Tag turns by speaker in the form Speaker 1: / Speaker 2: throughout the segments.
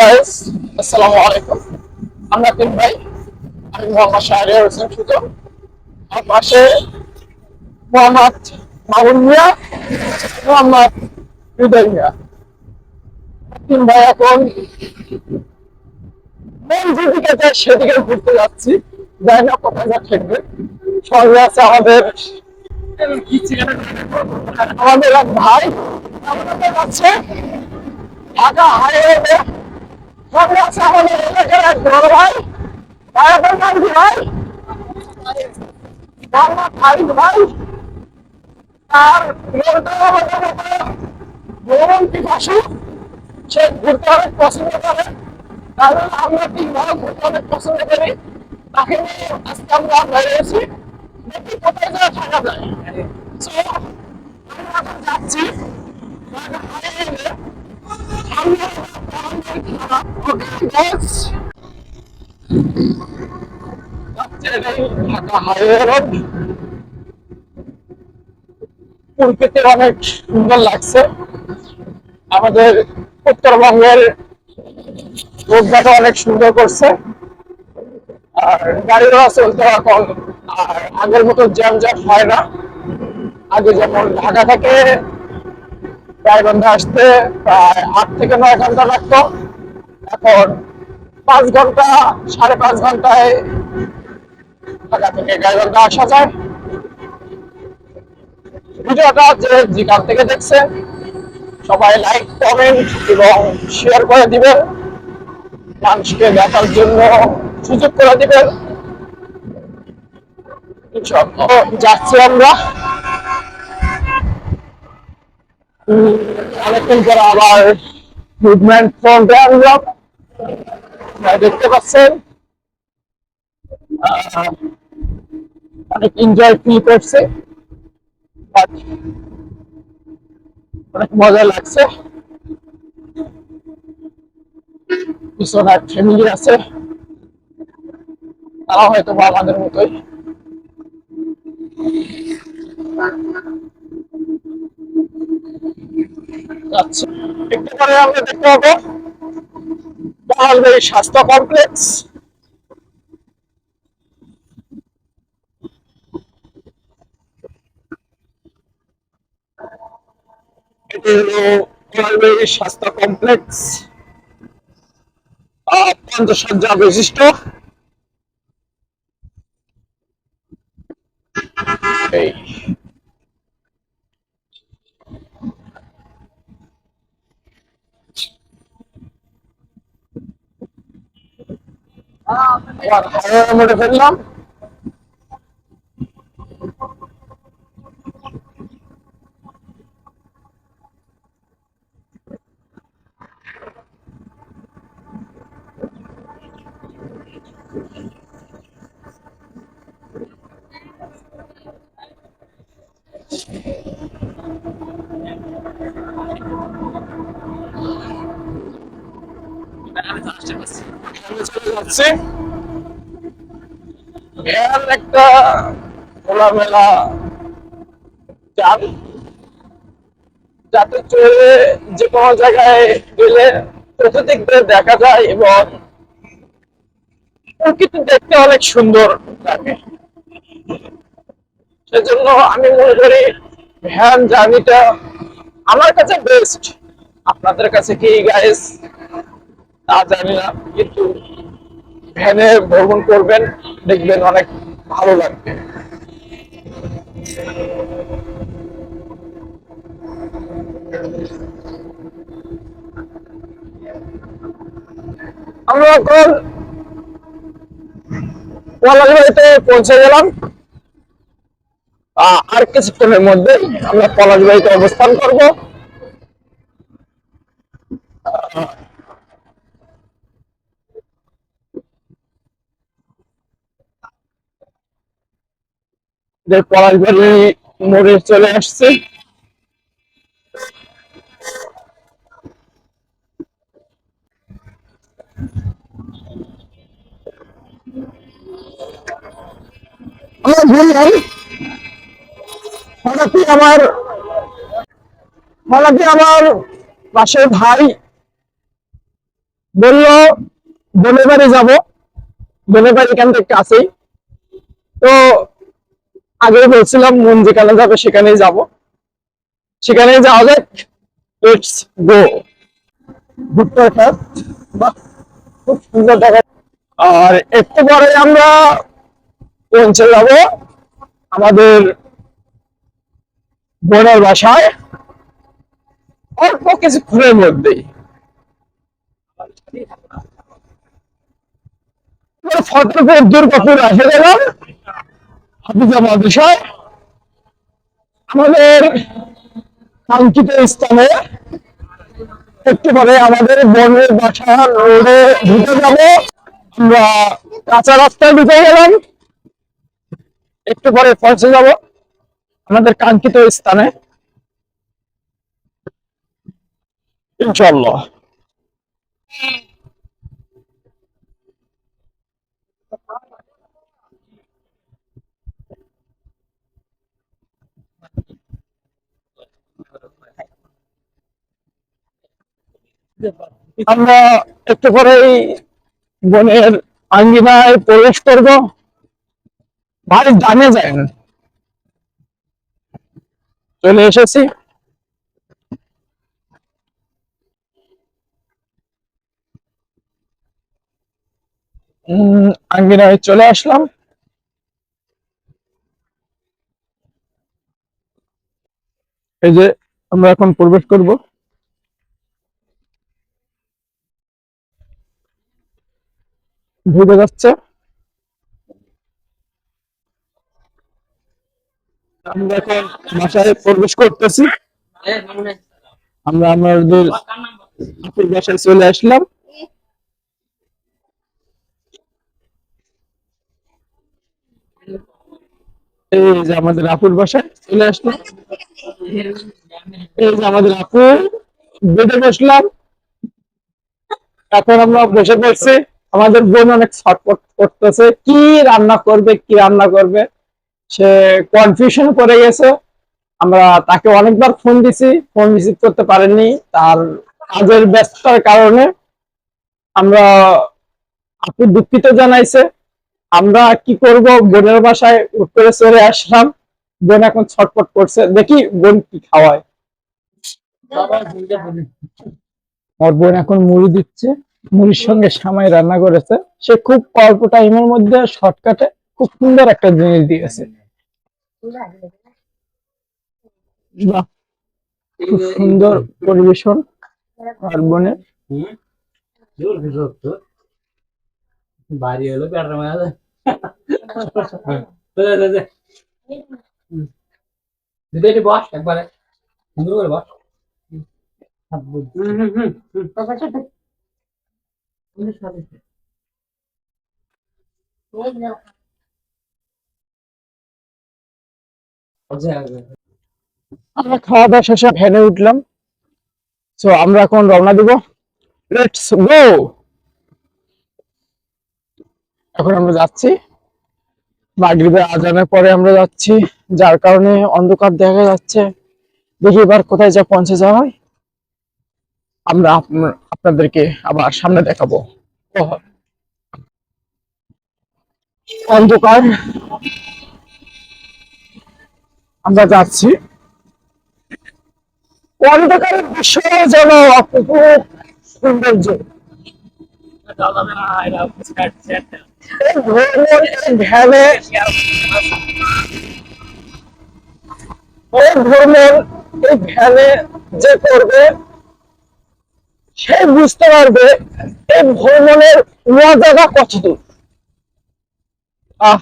Speaker 1: Guys আসসালামু আলাইকুম ভাই আমি মোহাম্মদ হোসেন আমার পাশে মোহাম্মদ মামুন মিয়া মোহাম্মদ হৃদয় মিয়া ভাই এখন মেন যেদিকে যায় সেদিকে ঘুরতে যাচ্ছি যাই না কোথায় যা ঠেকবে সঙ্গে আছে আমাদের আমাদের এক ভাই আমাদের যাচ্ছে ঢাকা সঙ্গে আছে এলাকার এক বড় ভাই ভাই আপনার ভাই মোহাম্মদ খালিদ ভাই আর মূলত আমাদের মতো ভ্রমণ পিপাসু সে ঘুরতে অনেক পছন্দ করে। কারণ আমরা ভাই ঘুরতে অনেক পছন্দ করি? তাকে নিয়ে আজকে আমরা বেরিয়েছি দেখি কোথায় যাওয়া থাকা যায়। আমরা যাচ্ছি। সামনে প্রকৃতি অনেক সুন্দর লাগছে। আমাদের উত্তরবঙ্গের রোডঘাটও অনেক সুন্দর করছে। আর গাড়ি চলতে এখন, আর আগের মতো জ্যাম জ্যাম হয় না। আগে যেমন ঢাকা থেকে গাইবান্ধা আসতে প্রায় আট থেকে নয় ঘণ্টা লাগতো। এখন পাঁচ ঘণ্টা, সাড়ে পাঁচ ঘন্টায় ঢাকা থেকে গাইবান্ধা আসা যায়। ভিডিওটা যে যেখান থেকে দেখছেন সবাই লাইক, কমেন্ট এবং শেয়ার করে দিবেন। মানুষকে দেখার জন্য সুযোগ করে দিবেন। যাচ্ছি আমরা। অনেকক্ষণ পরে আবার মুভমেন্ট ফ্রন্টে আনলাম দেখতে পাচ্ছেন অনেক এনজয় ফিল করছে অনেক মজা লাগছে। পিছনে ফ্যামিলি আছে তারা হয়তো আমাদের মতোই। যাচ্ছে একটু পরে আমরা দেখতে পাবো পলাশবাড়ি স্বাস্থ্য কমপ্লেক্স। এটি হলো পলাশবাড়ি স্বাস্থ্য কমপ্লেক্স। পঞ্চসজ্জা বিশিষ্ট। এই। আবার হাওড়ার মোড়ে ফেললাম সামনে চলে যাচ্ছে এর একটা খোলামেলা যান যাতে চলে যে কোনো জায়গায় গেলে দিয়ে দেখা যায় এবং প্রকৃতি দেখতে অনেক সুন্দর লাগে। সেজন্য আমি মনে করি ভ্যান জার্নিটা আমার কাছে বেস্ট আপনাদের কাছে কি গাইস তা জানি না, কিন্তু ভ্যানে ভ্রমণ করবেন, দেখবেন অনেক ভালো লাগবে। আমরা এখন পলাশবাড়িতে পৌঁছে গেলাম। আর কিছুক্ষণের মধ্যে আমরা পলাশবাড়িতে অবস্থান করব। পলাশবাড়ি মোড়ে চলে আসছে। আমার ভুল আমার আমার পাশের ভাই বলল বোনের বাড়ি যাব। বোনের বাড়ি এখান থেকে তো আগে বলছিলাম মন যেখানে যাবে সেখানেই যাব। সেখানে যাওয়া যাক। লেটস গো আর একটু পরে আমরা পৌঁছে যাব আমাদের বোনের বাসায়। অল্প কিছুক্ষণের মধ্যেই। ফতেপুর দুর্গাপুর আসে গেলাম। আমাদের কাঙ্ক্ষিত স্থানে একটু পরে আমাদের বনের বাসা রোডে ঢুকে যাব। আমরা কাঁচা রাস্তায় ঢুকে গেলাম। একটু পরে পৌঁছে যাব আমাদের কাঙ্ক্ষিত স্থানে। ইনশাল্লাহ আমরা একটু পরেই বনের আঙ্গিনায় প্রবেশ করব। ভারী দামে যায় চলে এসেছি। আঙ্গিনায় চলে আসলাম। এই যে আমরা এখন প্রবেশ করব। ঢুকে যাচ্ছে। আমরা এখন বাসায় প্রবেশ করতেছি। আমরা আমাদের বাসায় চলে আসলাম। এই যে আমাদের আপুর বাসায় চলে আসলাম। এই যে আমাদের আপু, বেডে বসলাম। এখন আমরা বসে পড়ছি। আমাদের বোন অনেক ছটপট করতেছে। কি রান্না করবে কি রান্না করবে? সে কনফিউশন করে গেছে। আমরা তাকে অনেকবার ফোন দিছি। ফোন রিসিভ করতে পারেননি। তার কাজের ব্যস্ততার কারণে আমরা আপু দুঃখিত জানাইছে। আমরা কি করব? বোনের বাসায় উত্তরে চলে আসলাম। বোন এখন ছটপট করছে। দেখি বোন কি খাওয়ায়। ওর বোন এখন মুড়ি দিচ্ছে। মুড়ির সঙ্গে সামাই রান্না করেছে। সে খুব অল্প টাইমের মধ্যে শর্টকাটে খুব সুন্দর একটা জিনিস দিয়েছে। বাহ খুব সুন্দর পরিবেশন আর বোনের
Speaker 2: বাড়ি হলো পেটার মাঝে। দিদি বস একবারে। সুন্দর করে বস।
Speaker 1: আমরা খাওয়া দাওয়া শেষে ভ্যানে উঠলাম। তো আমরা এখন রওনা দিব। লেটস গো এখন আমরা যাচ্ছি। মাগরিবের আজানের পরে আমরা যাচ্ছি যার কারণে অন্ধকার দেখা যাচ্ছে। দেখি এবার কোথায় যা পৌঁছে যাওয়া হয়। আমরা আপ- আপনাদেরকে আবার সামনে দেখাবো। অন্ধকার। আমরা যাচ্ছি। অন্ধকারের বিষয়ে যেন অপূর্ব সৌন্দর্য। ভ্যানে যে করবে সে বুঝতে পারবে এই ভ্রমণের মজাটা কতদূর। আহ।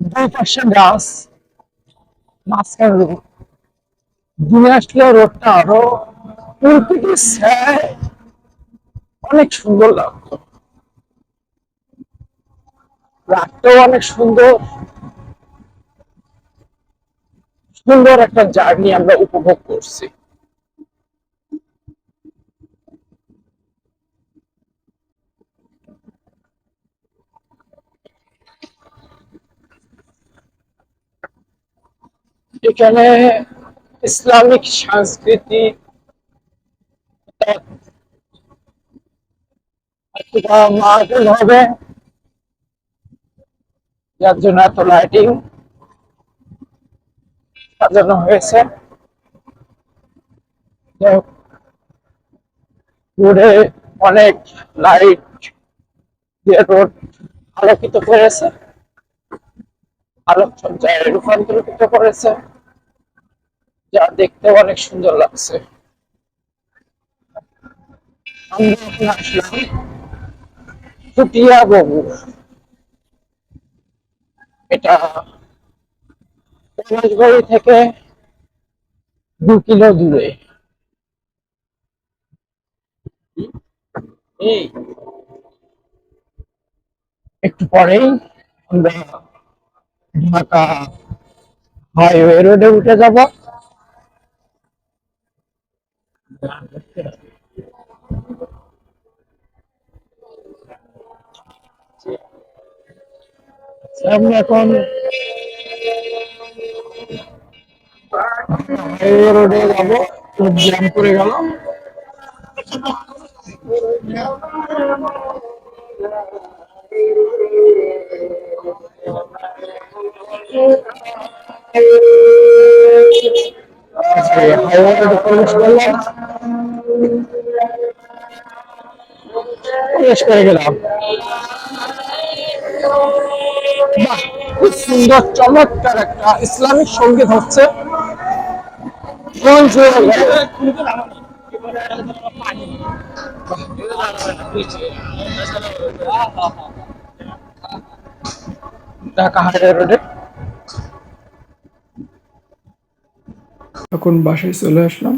Speaker 1: দুই পাশে গাছ, মাঝখানে রোড দিনে আসলে রোডটা আরও প্রকৃতির অনেক সুন্দর লাগতো। রাতটাও অনেক সুন্দর। সুন্দর একটা জার্নি আমরা উপভোগ করছি। এখানে ইসলামিক সাংস্কৃতিক মাহফিল হবে। যার জন্য এত লাইটিং সাজানো হয়েছে। রোডে অনেক লাইট দিয়ে রোড আলোকিত করেছে। আলোকসজ্জায় রূপান্তরিত করেছে। যা দেখতে অনেক সুন্দর লাগছে। আমরা এখন আসলাম ফুটিয়া বাবু এটা পলাশবাড়ি থেকে দু কিলো দূরে। একটু পরেই আমরা ঢাকা হাইওয়ে রোডে উঠে যাব। আমি এখন রোডে যাব। জ্যাম করে গেল। প্রবেশ করলাম। প্রবেশ করে গেলাম। বাহ, খুব সুন্দর চমৎকার একটা ইসলামিক সংগীত হচ্ছে। ঢাকা এখন বাসায় চলে আসলাম।